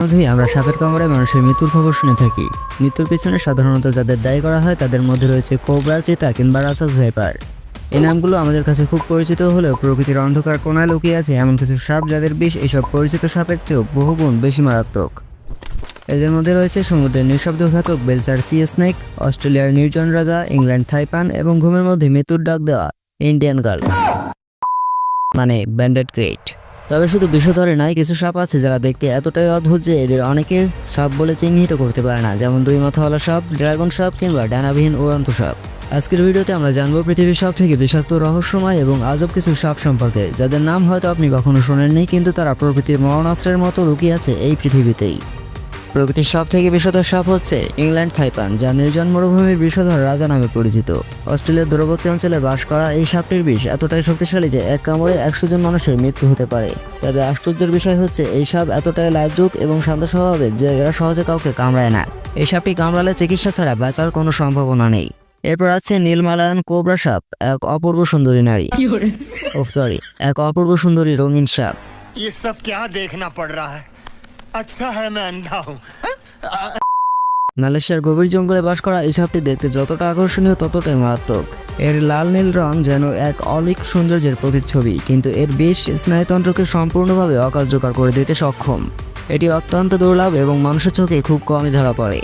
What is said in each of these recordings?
মধ্যেই আমরা সাপের কামড়ায় মানুষের মৃত্যুর খবর শুনে থাকি। মৃত্যুর পিছনে সাধারণত যাদের দায়ী করা হয়, তাদের মধ্যে রয়েছে কোবরা, চিতা কিংবা রাসাস ভাইপার। এই নামগুলো আমাদের কাছে খুব পরিচিত হলেও প্রকৃতির অন্ধকার কোনায় লুকিয়ে আছে এমন কিছু সাপ যাদের বিষ এইসব পরিচিত সাপের চেয়েও বহুগুণ বেশি মারাত্মক। এদের মধ্যে রয়েছে সমুদ্রের নিঃশব্দ ঘাতক বেলচার সি স্নেক, অস্ট্রেলিয়ার নির্জন রাজা, ইংল্যান্ড থাইপান এবং ঘুমের মধ্যে মৃত্যুর ডাক দেওয়া ইন্ডিয়ান গার্ল মানে ব্যান্ডেড গ্রেট তবে শুধু বিষধরে নাই কিছু সাপ আছে যারা দেখতে এতটাই অদ্ভুত যে এদের অনেকে সাপ বলে চিহ্নিত করতে পারে না, যেমন দুই মাথাওয়ালা সাপ, ড্রাগন সাপ কিংবা ডানাবিহীন উড়ন্ত সাপ। আজকের ভিডিওতে আমরা জানব পৃথিবীর সব থেকে বিষাক্ত রহস্যময় এবং আজব কিছু সাপ সম্পর্কে, যাদের নাম হয়তো আপনি কখনো শোনেননি, কিন্তু তারা প্রকৃতির মরণাস্ত্রের মতো লুকিয়ে আছে এই পৃথিবীতেই। প্রকৃতির সব থেকে বিষধর সাপ হচ্ছে ইংল্যান্ড থাইপান যা নির্জন মরুভূমির বিষধর রাজা নামে পরিচিত অস্ট্রেলিয়ার দূরবর্তী অঞ্চলে বাস করা এই সাপটির বিষ এতটাই শক্তিশালী যে এক কামড়ে একশো জন মানুষের মৃত্যু হতে পারে তবে আশ্চর্যের বিষয় হচ্ছে এই সাপ এতটাই লাজুক এবং শান্ত স্বভাবের যে এরা সহজে কাউকে কামড়ায় না এই সাপটি কামড়ালে চিকিৎসা ছাড়া বাঁচার কোনো সম্ভাবনা নেই এরপর আছে নীলমালায়ন কোবরা সাপ এক অপূর্ব সুন্দরী নারী ও সরি এক অপূর্ব সুন্দরী রঙিন সাপ ये सब क्या देखना पड़ रहा है আচ্ছা হ্যাঁ ম্যান মালয়েশিয়ার গভীর জঙ্গলে বাস করা এই সাপটি দেখতে যতটা আকর্ষণীয়, ততটাই মারাত্মক। এর লাল নীল রং যেন এক অলিক সৌন্দর্যের প্রতিচ্ছবি, কিন্তু এর বেশ স্নায়ুতন্ত্রকে সম্পূর্ণভাবে অকার্যকর করে দিতে সক্ষম। এটি অত্যন্ত দুর্লভ এবং মানুষের চোখে খুব কমই ধরা পড়ে।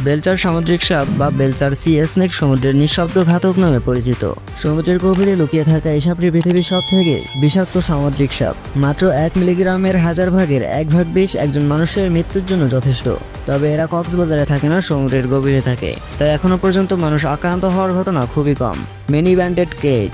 বেলচার সামুদ্রিক সাপ বা বেলচার সি স্নেক সমুদ্রের নিঃশব্দ ঘাতক নামে পরিচিত। সমুদ্রের গভীরে লুকিয়ে থাকা এই সাপটি পৃথিবীর সব থেকে বিষাক্ত সামুদ্রিক সাপ। মাত্র এক মিলিগ্রামের হাজার ভাগের এক ভাগ বিষ একজন মানুষের মৃত্যুর জন্য যথেষ্ট। তবে এরা কক্সবাজারে থাকে না, সমুদ্রের গভীরে থাকে। তাই এখনও পর্যন্ত মানুষ আক্রান্ত হওয়ার ঘটনা খুবই কম। Many branded Kate.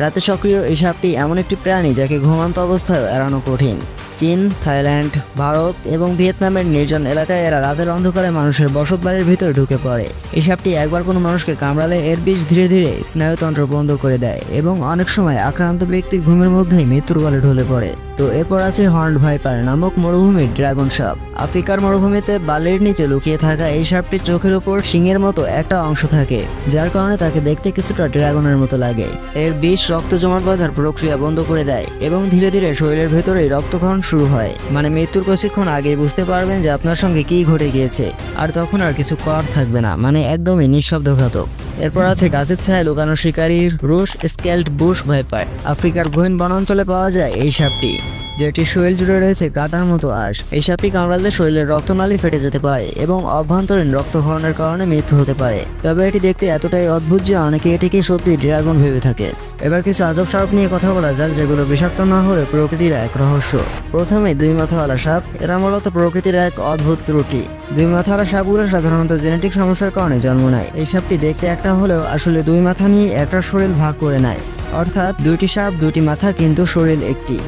রাতে সক্রিয় এই সাপটি এমন একটি প্রাণী যাকে ঘুমান্ত অবস্থায় এড়ানো কঠিন। চীন, থাইল্যান্ড, ভারত এবং ভিয়েতনামের নির্জন এলাকায় এরা রাতের অন্ধকারে মানুষের বসত বাড়ির ভিতরে ঢুকে পড়ে। এই সাপটি একবার কোনো মানুষকে কামড়ালে এর বিষ ধীরে ধীরে স্নায়ুতন্ত্র বন্ধ করে দেয় এবং অনেক সময় আক্রান্ত ব্যক্তি ঘুমের মধ্যেই মৃত্যুর গলে ঢলে পড়ে। তো এরপর আছে হর্ন ভাইপার নামক মরুভূমির ড্রাগন সাপ। আফ্রিকার মরুভূমিতে বালির নিচে লুকিয়ে থাকা এই সাপটির চোখের উপর শিঙের মতো একটা অংশ থাকে, যার কারণে তাকে দেখতে কিছুটা ড্রাগনের মতো লাগে। এর বিষ রক্ত জমাট বাঁধার প্রক্রিয়া বন্ধ করে দেয় এবং ধীরে ধীরে শরীরের ভেতরেই রক্তক্ষরণ শুরু হয়। মানে মৃত্যুর কিছুক্ষণ আগেই বুঝতে পারবেন যে আপনার সঙ্গে কি ঘটে গিয়েছে, আর তখন আর কিছু করার থাকবে না মানে একদমই নিঃশব্দঘাতক। এরপর আছে গাছের ছায় লুকানো শিকারীর রুশ স্কেল্ট বুশ ভয় পায়। আফ্রিকার গহীন বনাঞ্চলে পাওয়া যায় এই সাপটি। যেটি শরীর জুড়ে রয়েছে কাটার মতো আঁশ। এই সাপটি কামড়ালে শরীরের রক্তনালী ফেটে যেতে পারে এবং অভ্যন্তরীণ রক্তক্ষরণের কারণে মৃত্যু হতে পারে। তবে এটি দেখতে এতটাই অদ্ভুত যে অনেকে এটিকে সত্যি ড্রাগন ভেবে থাকে। এবার কিছু আজব সাপ নিয়ে কথা বলা যাক, যেগুলো বিষাক্ত না হলে প্রকৃতির এক রহস্য। প্রথমে দুই মাথাওয়ালা সাপ, এরা মূলত প্রকৃতির এক অদ্ভুত ত্রুটি। দুই মাথাওয়ালা সাপগুলো সাধারণত জেনেটিক সমস্যার কারণে জন্ম নেয়। এই সাপটি দেখতে একটা হলেও আসলে দুই মাথা নিয়ে একটা শরীর ভাগ করে নেয়। অর্থাৎ দুইটি সাপ দুটি মাথা কিন্তু শরীর একটি।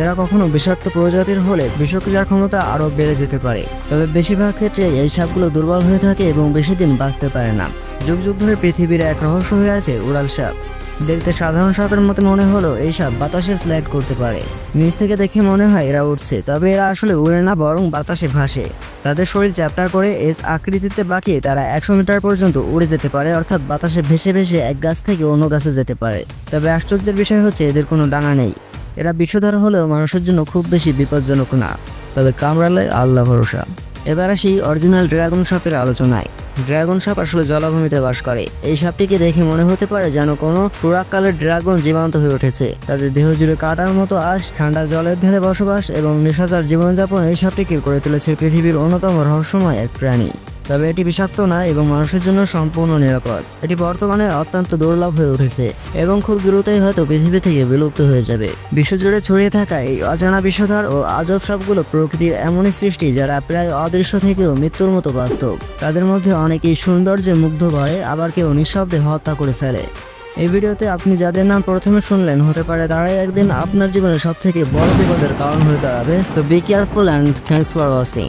এরা কখনো বিষাক্ত প্রজাতির হলে বিষক্রিয়ার ক্ষমতা আরও বেড়ে যেতে পারে। তবে বেশিরভাগ ক্ষেত্রে এই সাপগুলো দুর্বল হয়ে থাকে এবং বেশি দিন বাঁচতে পারে না। যুগ যুগ ধরে পৃথিবীর এক রহস্য হয়ে আছে উড়াল সাপ। দেখতে সাধারণ সাপের মতো মনে হলো এই সাপ বাতাসে স্লাইড করতে পারে। নিচ থেকে দেখে মনে হয় এরা উঠছে তবে এরা আসলে উড়ে না, বরং বাতাসে ভাসে। তাদের শরীর চ্যাপ্টা করে এস আকৃতিতে বাঁকিয়ে তারা একশো মিটার পর্যন্ত উড়ে যেতে পারে, অর্থাৎ বাতাসে ভেসে ভেসে এক গাছ থেকে অন্য গাছে যেতে পারে। তবে আশ্চর্যের বিষয় হচ্ছে এদের কোনো ডাঙা নেই। এরা বিষধর হলেও মানুষের জন্য খুব বেশি বিপজ্জনক না। তবে কামড়ালে আল্লাহ ভরসা। এবার আসি অরিজিনাল ড্রাগন সাপের আলোচনায়। ড্রাগন সাপ আসলে জলাভূমিতে বাস করে। এই সাপটিকে দেখে মনে হতে পারে যেন কোনো পুরাকালের ড্রাগন জীবন্ত হয়ে উঠেছে। তাদের দেহ জুড়ে কাটার মতো আশ, ঠান্ডা জলের ধারে বসবাস এবং নিশাচার জীবনযাপন এই সাপটিকে করে তুলেছে পৃথিবীর অন্যতম রহস্যময় এক প্রাণী। তবে এটি বিষাক্ত না এবং মানুষের জন্য সম্পূর্ণ নিরাপদ। এটি বর্তমানে অত্যন্ত দুর্লভ হয়ে উঠেছে এবং খুব দ্রুতই হয়তো পৃথিবী থেকে বিলুপ্ত হয়ে যাবে। বিশ্বজুড়ে ছড়িয়ে থাকা এই অজানা বিষধর ও আজব সবগুলো প্রকৃতির এমনই সৃষ্টি যারা প্রায় অদৃশ্য থেকেও মৃত্যুর মতো বাস্তব। তাদের মধ্যে অনেকেই সৌন্দর্যে মুগ্ধ করে, আবার কেউ নিঃশব্দে হত্যা করে ফেলে। এই ভিডিওতে আপনি যাদের নাম প্রথমে শুনলেন, হতে পারে তারাই একদিন আপনার জীবনে সব থেকে বড় বিপদের কারণ হয়ে দাঁড়াবে so be careful and thanks for watching